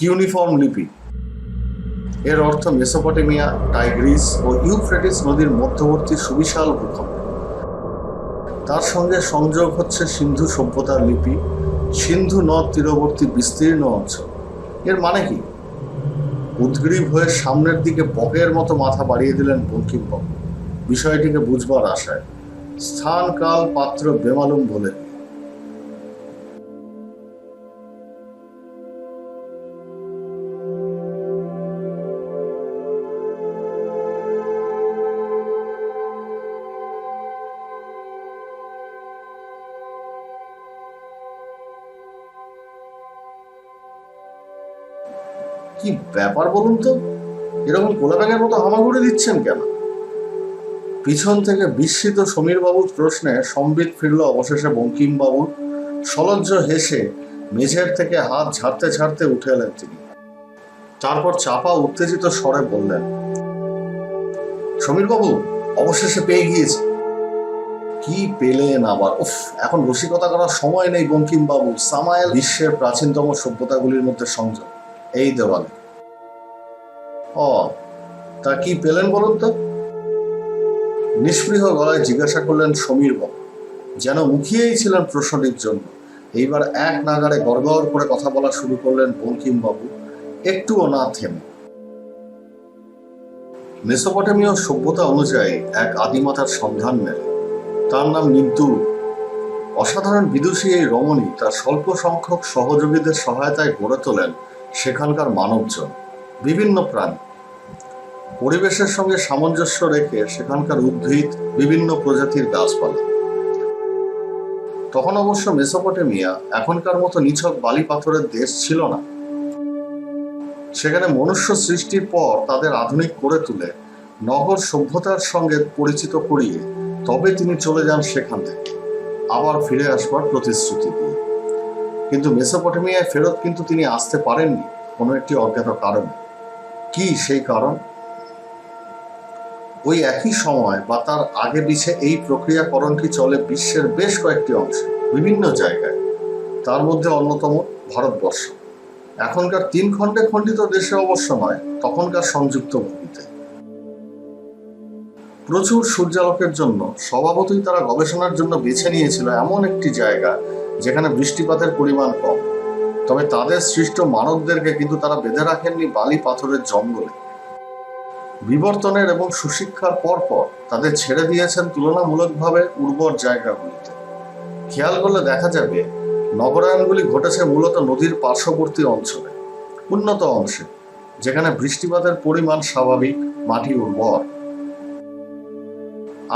Cuneiform লিপি। এর অর্থ মেসোপটেমিয়া, টাইগ্রিস ও ইউফ্রেটিস নদীর মধ্যবর্তী সুবিশাল ভূখণ্ড। তার সঙ্গে সংযোগ হচ্ছে সিন্ধু সভ্যতার লিপি, সিন্ধু নদ তীরবর্তী বিস্তীর্ণ অঞ্চল। এর মানে কি? উদ্গ্রীব হয়ে সামনের দিকে বকের মতো মাথা বাড়িয়ে দিলেন বঙ্কিমবাবু। বিষয়টিকে বুঝবার আশায় স্থান কাল পাত্র বেমালুম বলে কি ব্যাপার বলুন তো? এরকম গোলাব্যাঙের মতো হামাগুড়ি দিচ্ছেন কেন? পিছন থেকে বিস্মিত সমীরবাবুর প্রশ্নে সম্বিত ফিরল অবশেষে বঙ্কিমবাবুর সলজ্জ হেসে মেঝের থেকে হাত ঝাড়তে ঝাড়তে উঠে এলেন তিনি। তারপর চাপা উত্তেজিত স্বরে বললেন, সমীরবাবু, অবশেষে পেয়ে গিয়েছি। কি পেলেন আবার? উফ, এখন রসিকতা করার সময় নেই বঙ্কিমবাবু। সামায়েল বিশ্বের প্রাচীনতম সভ্যতাগুলির মধ্যে সংযোগ। এই দেওয়ালে। তা কি পেলেন বলুন তো? নিষ্পৃহ গলায় জিজ্ঞাসা করলেন সমীর বাবু, যেন মুখিয়েই ছিলেন প্রশ্নটির জন্য। এইবার এক নাগারে গড়গড় করে কথা বলা শুরু করলেন বঙ্কিম বাবু, একটুও না থেমে। মেসোপটেমীয় সভ্যতা অনুযায়ী এক আদিমাতার সন্ধান মেলে। তার নাম নিদ্দু অসাধারণ বিদুষী এই রমণী তার স্বল্প সংখ্যক সহযোগীদের সহায়তায় গড়ে তোলেন সেখানকার মানবজন। বিভিন্ন প্রাণী। পরিবেশের সঙ্গে সামঞ্জস্য রেখে সেখানকার উদ্ভিদ বিভিন্ন প্রজাতির গাছপালা। তখন অবশ্য মেসোপটেমিয়া এখনকার মতো নিছক বালি পাথরের দেশ ছিল না। সেখানে মনুষ্য সৃষ্টির পর তাদের আধুনিক করে তুলে নগর সভ্যতার সঙ্গে পরিচিত করিয়ে তবে তিনি চলে যান সেখান থেকে। আবার ফিরে আসবার প্রতিশ্রুতি দিয়ে। কিন্তু মেসোপটেমিয়ায় ফেরত কিন্তু তিনি আসতে পারেননি কোনো একটি অজ্ঞাত কারণে। কি সেই কারণ? ওই একই সময় বা তার আগে পিছে এই প্রক্রিয়াকরণটি চলে বিশ্বের বেশ কয়েকটি অংশে, বিভিন্ন জায়গায়। তার মধ্যে অন্যতম ভারতবর্ষ। এখনকার তিন খণ্ডে খণ্ডিত দেশে অবশ্য নয়, তখনকার সংযুক্ত ভূমিতে। প্রচুর সূর্যালোকের জন্য, স্বভাবতই তারা গবেষণার জন্য বেছে নিয়েছিল এমন একটি জায়গা, যেখানে বৃষ্টিপাতের পরিমাণ কম। তবে তাদের সৃষ্ট মানবদেরকে কিন্তু তারা বেঁধে রাখেননি বালি পাথরের জঙ্গলে। বিবর্তনের এবং সুশিক্ষার পরপর তাদের ছেড়ে দিয়েছেন তুলনামূলকভাবে উর্বর জায়গাগুলিতে। খেয়াল করলে দেখা যাবে, নগরায়নগুলি ঘটেছে মূলত নদীর পার্শ্ববর্তী অঞ্চলে, উন্নত অংশে, যেখানে বৃষ্টিপাতের পরিমাণ স্বাভাবিক, মাটি উর্বর।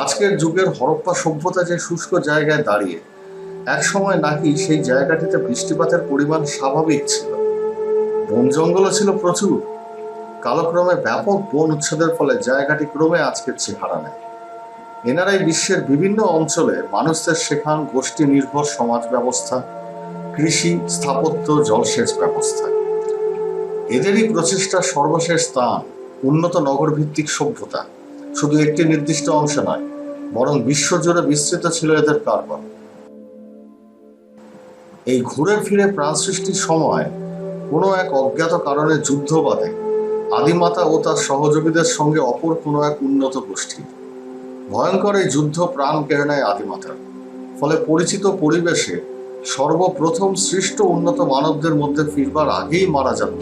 আজকের যুগের হরপ্পা সভ্যতা যে শুষ্ক জায়গায় দাঁড়িয়ে এক সময় নাকি সেই জায়গাটিতে বৃষ্টিপাতের পরিমাণ স্বাভাবিক ছিল। বন জঙ্গলও ছিল প্রচুর। কালক্রমে ব্যাপক বন উচ্ছেদের ফলে জায়গাটি ক্রমে আজকের চেহারা নেয়। এনারাই বিশ্বের বিভিন্ন অঞ্চলে মানুষদের শেখান গোষ্ঠী নির্ভর সমাজ ব্যবস্থা, কৃষি, স্থাপত্য, জলসেচ ব্যবস্থা। এদেরই প্রচেষ্টার সর্বশেষ স্থান, উন্নত নগরভিত্তিক সভ্যতা। শুধু একটি নির্দিষ্ট অংশ নয়, বরং বিশ্বজুড়ে বিস্তৃত ছিল এদের কারবার। এই ঘুরে ফিরে প্রাণ সৃষ্টির সময় কোনো এক অজ্ঞাত কারণে যুদ্ধ বাধে। আদিমাতা ও তার সহযোগীদের সঙ্গে অপর কোনো এক উন্নত গোষ্ঠী। ভয়ঙ্কর এই যুদ্ধ প্রাণ কেড়ে নেয় আদিমাতার ফলে পরিচিত পরিবেশে সর্বপ্রথম সৃষ্ট উন্নত মানবদের মধ্যে ফিরবার আগেই মারা যান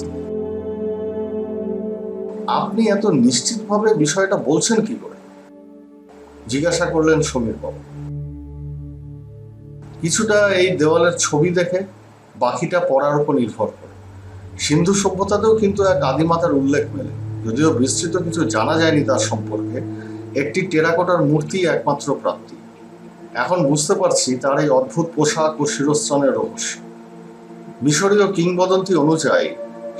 আপনি এত নিশ্চিতভাবে বিষয়টা বলছেন কি করে? জিজ্ঞাসা করলেন সমীর বাবু কিছুটা এই দেওয়ালের ছবি দেখে বাকিটা পড়ার উপর নির্ভর করে। সিন্ধু সভ্যতাতেও কিন্তু এক আদিমাতার উল্লেখ মেলে। যদিও বিস্তৃত কিছু জানা যায়নি তার সম্পর্কে, একটি টেরাকোটার মূর্তি একমাত্র প্রাপ্তি। এখন বুঝতে পারছি তার এই অদ্ভুত পোশাক ও শিরস্ত্রাণের রহস্য। মিশরীয় কিংবদন্তি অনুযায়ী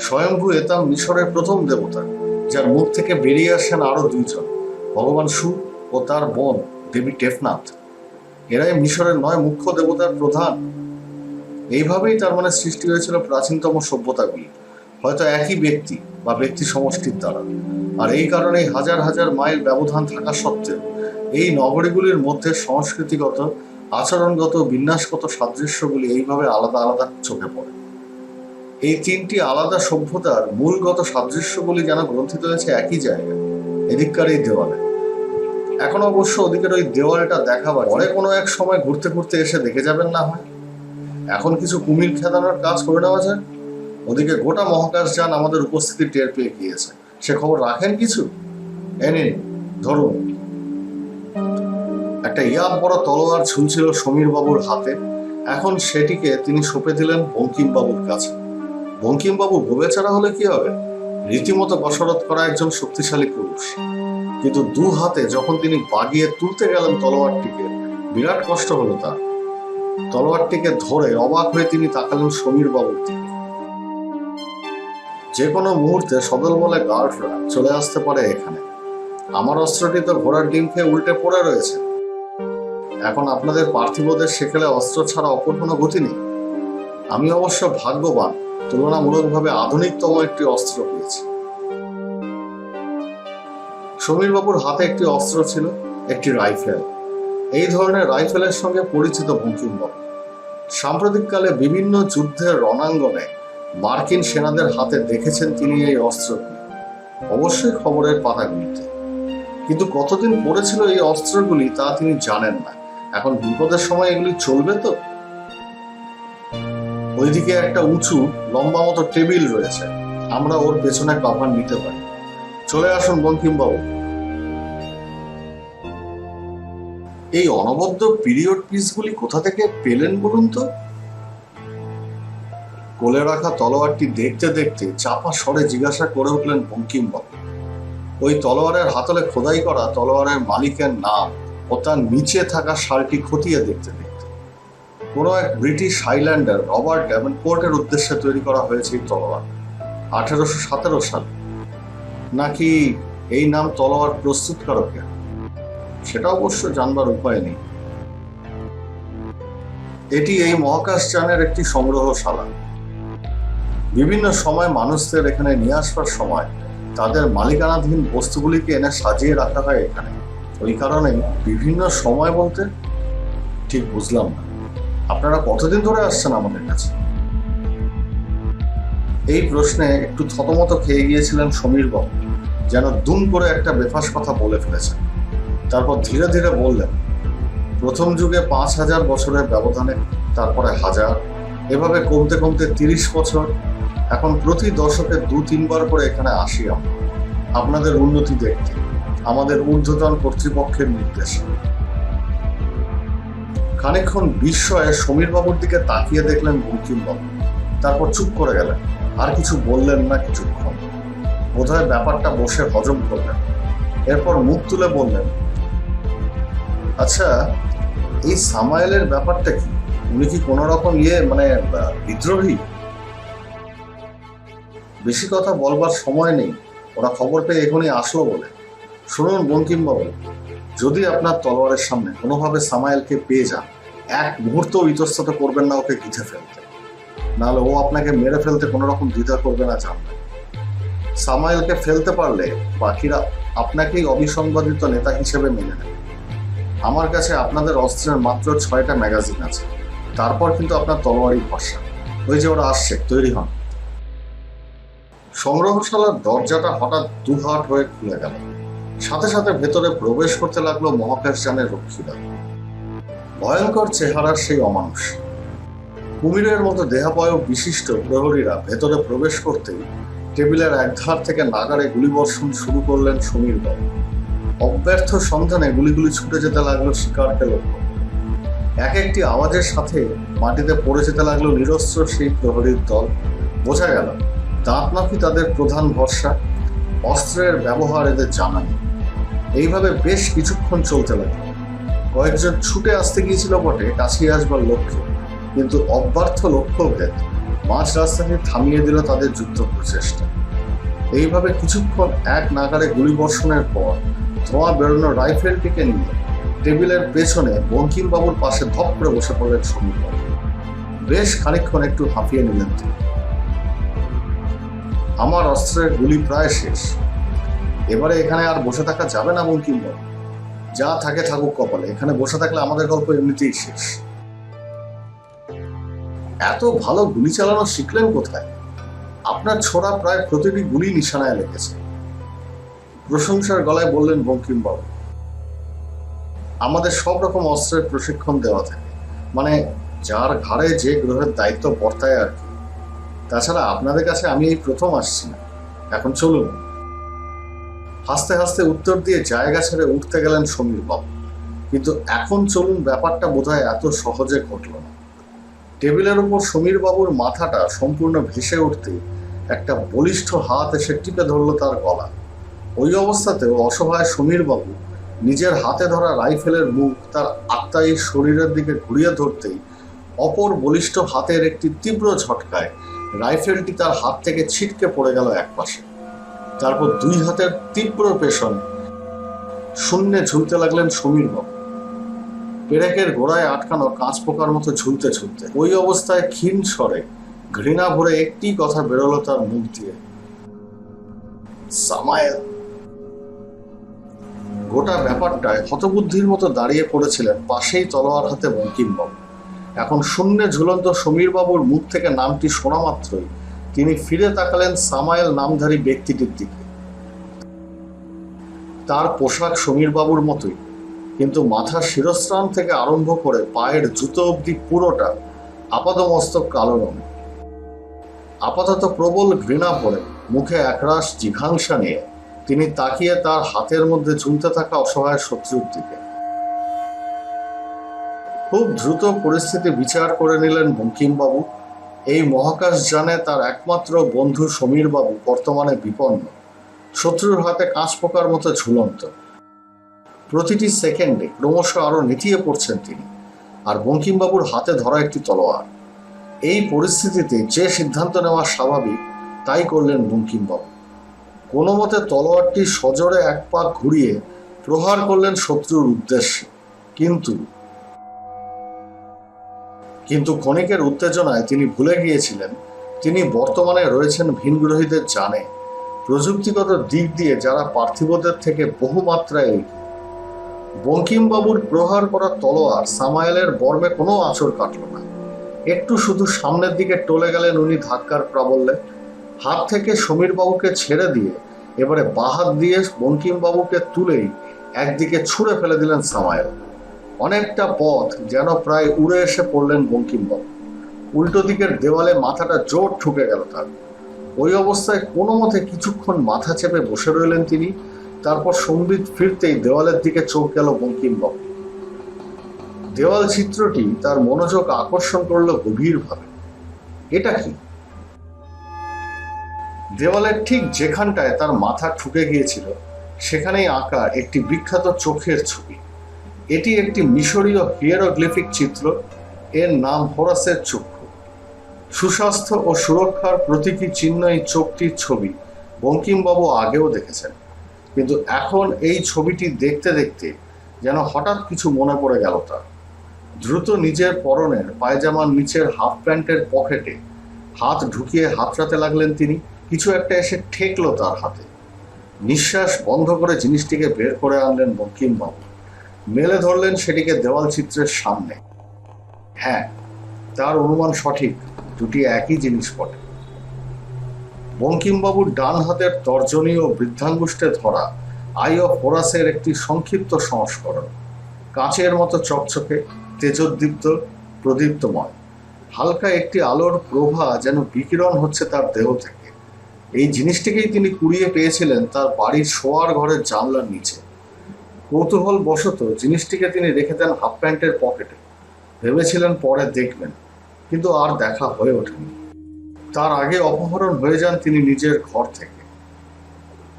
স্বয়ংভূ এতাম মিশরের প্রথম দেবতা, যার মুখ থেকে বেরিয়ে আসেন আরও দুইজন, ভগবান সু ও তার বোন দেবী টেফনাথ। এরাই মিশরের নয় মুখ্য দেবতার প্রধান। এইভাবেই তার মানে সৃষ্টি হয়েছিল প্রাচীনতম সভ্যতাগুলি। হয়তো একই ব্যক্তি বা ব্যক্তি সমষ্টির দ্বারা। আর এই কারণেই হাজার হাজার মাইল ব্যবধান থাকা সত্ত্বেও এই নগরীগুলির মধ্যে সংস্কৃতিগত, আচরণগত বিন্যাসগত সাদৃশ্যগুলি এইভাবে আলাদা আলাদা চোখে পড়ে। এই তিনটি আলাদা সভ্যতার মূলগত সাদৃশ্যগুলি যেন গ্রন্থিত হয়েছে একই জায়গায়, এদিককার এই দেওয়ালে। এখন অবশ্য ওদিকের ওই দেওয়ালটা দেখাবার পরে কোনো এক সময় ঘুরতে ঘুরতে এসে দেখে যাবেন না হয়। এখন কিছু কুমির খেদানোর কাজ করে নেওয়া যায়। ওদিকে গোটা মহাকাশ যান আমাদের উপস্থিতি টের পেয়ে গিয়েছে। সে খবর রাখেন কিছু? এ নিন, ধরুন। একটা ইয়াদ বড় তলোয়ার ঝুলছিল সমীর বাবুর হাতে। এখন সেটিকে তিনি সঁপে দিলেন বঙ্কিম বাবুর কাছে। বঙ্কিম বাবু গোবেচারা হলে কি হবে? রীতিমতো কসরত করা একজন শক্তিশালী পুরুষ। কিন্তু দু হাতে যখন তিনি বাগিয়ে তুলতে গেলেন তলোয়ারটিকে, বিরাট কষ্ট হলো তার। তলোয়ারটিকে ধরে অবাক হয়ে তিনি তাকালেন সমীর বাবুর দিকে। যে কোনো মুহূর্তে সদল বলে গার্ডরা চলে আসতে পারে এখানে। আমার অস্ত্রটি তো ঘোড়ার ডিম খেয়ে উল্টে পড়ে রয়েছে। এখন আপনাদের পার্থিবদের সেকেলে অস্ত্র ছাড়া অপর কোনো গতি নেই। আমি অবশ্য ভাগ্যবান, তুলনামূলকভাবে আধুনিকতম একটি অস্ত্র পেয়েছি। সমীর বাবুর হাতে একটি অস্ত্র ছিল, একটি রাইফেল। এই ধরনের রাইফেলের সঙ্গে পরিচিত বঙ্কিমবাবু। সাম্প্রতিককালে বিভিন্ন যুদ্ধের রণাঙ্গনে মার্কিন সেনাদের হাতে দেখেছেন তিনি এই অস্ত্রগুলি। অবশ্যই খবরের পাতাগুলিতে কিন্তু কতদিন পড়েছিল এই অস্ত্রগুলি তা তিনি জানেন না। এখন বিপদের সময় এগুলি চলবে তো? ওইদিকে একটা উঁচু, লম্বা মতো টেবিল রয়েছে। আমরা ওর পেছনে কভার নিতে পারি। চলে আসুন বঙ্কিমবাবু। এই অনবদ্য পিরিয়ড পিসগুলি কোথা থেকে পেলেন বলুন তো? কোলে রাখা তলোয়ারটি দেখতে দেখতে চাপা স্বরে জিজ্ঞাসা করে উঠলেন বঙ্কিমবাবু। ওই তলোয়ারের হাতলে খোদাই করা তলোয়ারের মালিকের নাম ও তার নিচে থাকা শালটি খতিয়ে দেখতে দেখতে কোনো এক ব্রিটিশ হাইল্যান্ডার রবার্ট ড্যাভেনপোর্টের উদ্দেশ্যে তৈরি করা হয়েছে এই তলোয়ার। আঠেরোশো সতেরো সালে। নাকি এই নাম তলোয়ার প্রস্তুতকারকের সেটা অবশ্য জানবার উপায় নেই। এটি এই মহাকাশযানের একটি সংগ্রহশালা। বিভিন্ন সময় মানুষদের এখানে নিয়ে আসবার সময় তাদের মালিকানাধীন বস্তুগুলিকে এনে সাজিয়ে রাখা হয় এখানে। ওই কারণে বিভিন্ন সময় বলতে ঠিক বুঝলাম না। আপনারা কতদিন ধরে আসছেন আমাদের কাছে? এই প্রশ্নে একটু থতমত খেয়ে গিয়েছিলেন সমীর বাবু যেন দুম করে একটা বেফাস কথা বলে ফেলেছেন। তারপর ধীরে ধীরে বললেন, প্রথম যুগে পাঁচ হাজার বছরের ব্যবধানে, তারপরে হাজার, এভাবে কমতে কমতে তিরিশ বছর। এখন প্রতি দশকে দু তিনবার করে এখানে আসি আমরা। আপনাদের উন্নতি দেখতে, আমাদের ঊর্ধ্বতন কর্তৃপক্ষের নির্দেশ। খানিকক্ষণ বিস্ময়ে সমীর বাবুর দিকে তাকিয়ে দেখলেন বঙ্কিমবাবু। তারপর চুপ করে গেলেন। আর কিছু বললেন না কিছুক্ষণ। বোধহয় ব্যাপারটা বসে হজম করলেন। এরপর মুখ তুলে বললেন আচ্ছা এই সামাইলের ব্যাপারটা কি? উনি কি কোনো রকম ইয়ে মানে বিদ্রোহী? বেশি কথা বলবার সময় নেই। ওরা খবর পেয়ে এখনই আসলো বলে। শুনুন বঙ্কিমবাবু, যদি আপনার তলোয়ারের সামনে কোনোভাবে সামাইলকে পেয়ে যান, এক মুহূর্ত ইতস্তত করবেন না ওকে গিথে ফেলতে। নাহলে ও আপনাকে মেরে ফেলতে কোনো রকম দ্বিধা করবে না জানবেন সামাইলকে ফেলতে পারলে বাকিরা আপনাকেই অবিসংবাদিত নেতা হিসেবে মেনে নেবে। আমার কাছে আপনাদের অস্ত্রের মাত্র ছয়টা ম্যাগাজিন আছে। তারপর কিন্তু আপনার তলোয়ারই ভরসা। ওই যে ওরা আসছে, তৈরি হন। সংগ্রহশালার দরজাটা হঠাৎ দুহাট হয়ে খুলে গেল। সাথে সাথে ভেতরে প্রবেশ করতে লাগল মহাকাশযানের রক্ষীরা। ভয়ঙ্কর চেহারার সেই অমানুষ। কুমিরের মতো দেহাবয় বিশিষ্ট প্রহরীরা ভেতরে প্রবেশ করতেই টেবিলের একধার থেকে নাগারে গুলিবর্ষণ শুরু করলেন সমীর বাবু। অব্যর্থ সন্ধানে গুলিগুলি ছুটে যেতে লাগল শিকারকে লক্ষ্য এক একটি আওয়াজের সাথে মাটিতে পড়ে যেতে লাগল নিরস্ত্র সেই প্রহরীর দল। বোঝা গেল, দাঁত নাকি তাদের প্রধান ভরসা, অস্ত্রের ব্যবহার এদের জানা নেই। এইভাবে বেশ কিছুক্ষণ চলতে লাগল। কয়েকজন ছুটে আসতে গিয়েছিল বটে কাছে আসবার লক্ষ্যে কিন্তু অব্যর্থ লক্ষ্য লক্ষ্যভেদ মাঝ রাস্তাকে থামিয়ে দিল তাদের যুদ্ধ প্রচেষ্টা। এইভাবে কিছুক্ষণ এক নাগারে গুলিবর্ষণের পর ধোঁয়া বেরোনো রাইফেলটিকে নিয়ে টেবিলের পেছনে বঙ্কিমবাবুর পাশে ধপ করে বসে পড়লেন বাবু। বেশ খানিকক্ষণ একটু হাঁপিয়ে নিলেন তিনি। আমার অস্ত্রের গুলি প্রায় শেষ। এবারে এখানে আর বসে থাকা যাবে না, বঙ্কিমবাবু। যা থাকে থাকুক কপালে, এখানে বসে থাকলে আমাদের গল্প এমনিতেই শেষ। এত ভালো গুলি চালানো শিখলেন কোথায়? আপনার ছোড়া প্রায় প্রতিটি গুলি নিশানায় লেগেছে। প্রশংসার গলায় বললেন বঙ্কিমবাবু, আমাদের সব রকম অস্ত্রের প্রশিক্ষণ দেওয়া থাকে। মানে যার ঘাড়ে যে গ্রহের দায়িত্ব বর্তায় আর কি। তাছাড়া আপনাদের কাছে আমি এই প্রথম আসছি না। এখন চলুন। হাসতে হাসতে উত্তর দিয়ে জায়গা ছেড়ে উঠতে গেলেন সমীর বাবু কিন্তু এখন চলুন ব্যাপারটা বোধহয় এত সহজে ঘটল না। টেবিলের উপর সমীর বাবুর মাথাটা সম্পূর্ণ ভেসে উঠতে একটা বলিষ্ঠ হাত এসে টিপে ধরলো তার গলা। ওই অবস্থাতেও অসহায় সমীর বাবু নিজের হাতে ধরা রাইফেলের মুখ তার আত্মায়ী শরীরের দিকে ঘুরিয়ে ধরতেই অপর বলিষ্ঠ হাতের একটি তীব্র ঝটকায় রাইফেলটি তার হাত থেকে ছিটকে পড়ে গেল একপাশে তারপর দুই হাতের তীব্র পেশন শূন্যে ঝুলতে লাগলেন সমীর বাবু পেরেকের গোড়ায় আটকানো কাঁচ পোকার মতো ঝুলতে ঝুলতে ওই অবস্থায় ক্ষীণ স্বরে ঘৃণা ভরে একটি কথা বেরোলো তার মুখ দিয়ে। সামায়েল। গোটা ব্যাপারটায় হতবুদ্ধির মতো দাঁড়িয়ে পড়েছিলেন পাশেই তলোয়ার হাতে বঙ্কিমবাবু। এখন শূন্যে ঝুলন্ত সমীরবাবুর মুখ থেকে নামটি শোনা মাত্রই তিনি ফিরে তাকালেন সামায়েল নামধারী ব্যক্তিটির দিকে। তার পোশাক সমীরবাবুর মতোই। কিন্তু মাথার শিরস্ত্রাণ থেকে আরম্ভ করে পায়ের জুতো অবধি পুরোটা আপাদমস্তক কালো রঙের। আপাতত প্রবল ঘৃণা পড়ে মুখে একরাশ জিঘাংসা নিয়ে তিনি তাকিয়ে তার হাতের মধ্যে ঝুলতে থাকা অসহায় শত্রুর দিকে। খুব দ্রুত পরিস্থিতি বিচার করে নিলেন বঙ্কিমবাবু। এই মহাকাশ জানে তার একমাত্র বন্ধু সমীরবাবু বর্তমানে বিপন্ন। শত্রুর হাতে কাঁচ পোকার মতো ঝুলন্ত। প্রতিটি সেকেন্ডে ক্রমশ আরও নেতিয়ে পড়ছেন তিনি। আর বঙ্কিমবাবুর হাতে ধরা একটি তলোয়ার। এই পরিস্থিতিতে যে সিদ্ধান্ত নেওয়া স্বাভাবিক, তাই করলেন বঙ্কিমবাবু। কোনো মতে তলোয়ারটি সজোরে এক পা ঘুরিয়ে প্রহার করলেন শত্রুর উদ্দেশ্যে। কিন্তু কিন্তু ক্ষণিকের উত্তেজনায় তিনি ভুলে গিয়েছিলেন। তিনি বর্তমানে রয়েছেন ভিনগ্রহীদের জানে। প্রযুক্তিগত দিক দিয়ে যারা পার্থিবদের থেকে বহু মাত্রায় বঙ্কিমবাবুর প্রহার করা তলোয়ার সামায়েলের বর্মে কোনো আঁচড় কাটল না। একটু শুধু সামনের দিকে টলে গেলেন উনি ধাক্কার প্রাবল্যে। হাত থেকে সমীরবাবুকে ছেড়ে দিয়ে, এবারে বাহাত দিয়ে বঙ্কিমবাবুকে তুলেই একদিকে ছুঁড়ে ফেলে দিলেন সামায়েল। অনেকটা পথ যেন প্রায় উড়ে এসে পড়লেন বঙ্কিমবাবু। উল্টো দিকের দেওয়ালে মাথাটা জোর ঠুকে গেল তার। ওই অবস্থায় কোনো মতে কিছুক্ষণ মাথা চেপে বসে রইলেন তিনি। তারপর সম্বিত ফিরতেই দেওয়ালের দিকে চোখ গেল বঙ্কিমবাবু। দেওয়াল চিত্রটি তার মনোযোগ আকর্ষণ করল গভীরভাবে। এটা কি? দেওয়ালের ঠিক যেখানটায় তার মাথা ঠুকে গিয়েছিল, সেখানেই আঁকা একটি বিখ্যাত চোখের ছবি। এটি একটি মিশরীয় হিয়েরোগ্লিফিক চিত্র, এর নাম হোরাসের চক্ষু। সুস্বাস্থ্য ও সুরক্ষার প্রতীকী চিহ্ন এই চোখটির ছবি, বঙ্কিমবাবু আগেও দেখেছেন। কিন্তু এখন এই ছবিটি দেখতে দেখতে যেন হঠাৎ কিছু মনে পড়ে গেল তার। দ্রুত নিজের পরনের পায়জামার নিচের হাফ প্যান্টের পকেটে হাত ঢুকিয়ে হাতড়াতে লাগলেন তিনি। কিছু একটা এসে ঠেকলো তার হাতে। নিঃশ্বাস বন্ধ করে জিনিসটিকে বের করে আনলেন বঙ্কিমবাবু। মেলে ধরলেন সেটিকে দেওয়াল চিত্রের সামনে। হ্যাঁ তার অনুমান সঠিক, দুটি একই জিনিস বটে বঙ্কিমবাবুর ডান হাতের তর্জনী ও বৃদ্ধাঙ্গুষ্ঠে ধরা আই অফ হোরাসের একটি সংক্ষিপ্ত সংস্করণ। কাঁচের মতো চকচকে, তেজোদ্দীপ্ত, প্রদীপ্তময়। হালকা একটি আলোর প্রভা যেন বিকিরণ হচ্ছে তার দেহ থেকে। এই জিনিসটিকেই তিনি কুড়িয়ে পেয়েছিলেন তার বাড়ির শোয়ার ঘরের জানলার নিচে। কৌতূহল বশত জিনিসটিকে তিনি রেখে দেন হাফ প্যান্টের পকেটে। ভেবেছিলেন পরে দেখবেন, কিন্তু আর দেখা হয়ে ওঠেনি। তার আগে অপহরণ হয়ে যান তিনি নিজের ঘর থেকে।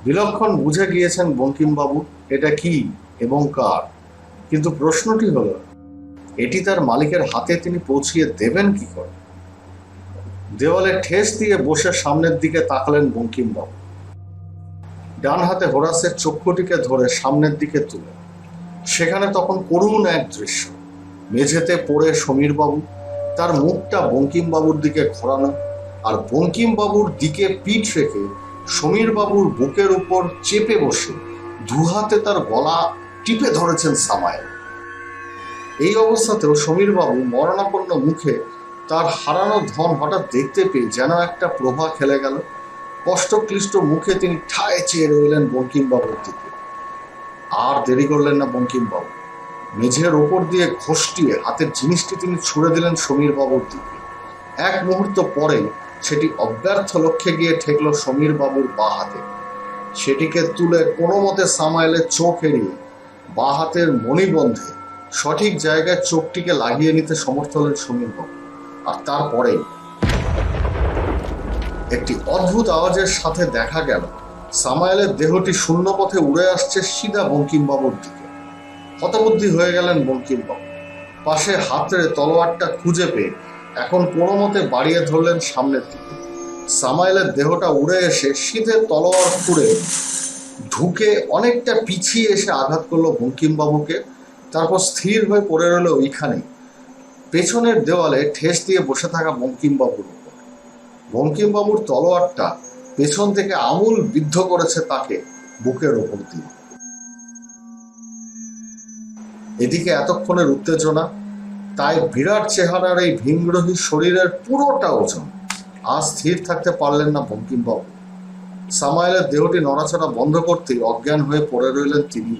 বিলক্ষণ বুঝে গিয়েছেন বঙ্কিমবাবু, এটা কি এবং কার? কিন্তু প্রশ্নটি হলো, এটি তার মালিকের হাতে তিনি পৌঁছিয়ে দেবেন কি করে? দেওয়ালে ঠেস দিয়ে বসে সামনের দিকে তাকালেন বঙ্কিমবাবু। ডান হাতে হোরাসের চক্ষুটিকে ধরে সামনের দিকে তুলে। সেখানে তখন করুণ এক দৃশ্য। মেঝেতে পড়ে সমীরবাবু, তার মুখটা বঙ্কিমবাবুর দিকে ঘোরানো। আর বঙ্কিমবাবুর দিকে পিঠ রেখে সমীরবাবুর বুকের উপর চেপে বসে দুহাতে তার গলা টিপে ধরেছেন সামায়েল এই অবস্থাতেও সমীরবাবু মরণাপন্ন মুখে তার হারানো ধন হঠাৎ দেখতে পেয়ে যেন একটা প্রভা খেলে গেল। কষ্টক্লিষ্ট মুখে তিনি ঠায় চেয়ে রইলেন বঙ্কিমবাবুর দিকে। আর দেরি করলেন না বঙ্কিমবাবু। মেঝের ওপর দিয়ে ঘষটিয়ে হাতের জিনিসটি তিনি ছুড়ে দিলেন সমীর বাবুর দিকে। এক মুহূর্ত পরে সেটি অব্যর্থ লক্ষ্যে গিয়ে ঠেকল সমীর বাবুর বা হাতে। সেটিকে তুলে কোনো মতে সামাইলের চোখ এড়িয়ে বা হাতের মণিবন্ধে সঠিক জায়গায় চোখটিকে লাগিয়ে নিতে সমর্থ হলেন সমীর বাবু আর তারপরেই একটি অদ্ভুত আওয়াজের সাথে দেখা গেল, সামাইলের দেহটি শূন্য পথে উড়ে আসছে সিধা বঙ্কিমবাবুর দিকে। হতবুদ্ধি হয়ে গেলেন বঙ্কিমবাবু। পাশে হাতের তলোয়ারটা খুঁজে পেয়ে এখন কোনো মতে বাড়িয়ে ধরলেন সামনের দিকে। সামাইলের দেহটা উড়ে এসে শীতের তলোয়ার খুঁড়ে ঢুকে অনেকটা পিছিয়ে এসে আঘাত করল বঙ্কিমবাবুকে। তারপর স্থির হয়ে পড়ে রইল ওইখানে। পেছনের দেওয়ালে ঠেস দিয়ে বসে থাকা বঙ্কিমবাবুর উপর। বঙ্কিমবাবুর তলোয়ারটা পেছন থেকে আমূল বিদ্ধ করেছে তাকে বুকের ওপর দিয়ে। এদিকে এতক্ষণের উত্তেজনা তাই বিরাট চেহারার এই ভিনগ্রহী শরীরের পুরোটা ওজন। আর স্থির থাকতে পারলেন না বঙ্কিমবাবু। সামাইলের দেহটি নড়াচড়া বন্ধ করতেই অজ্ঞান হয়ে পড়ে রইলেন তিনি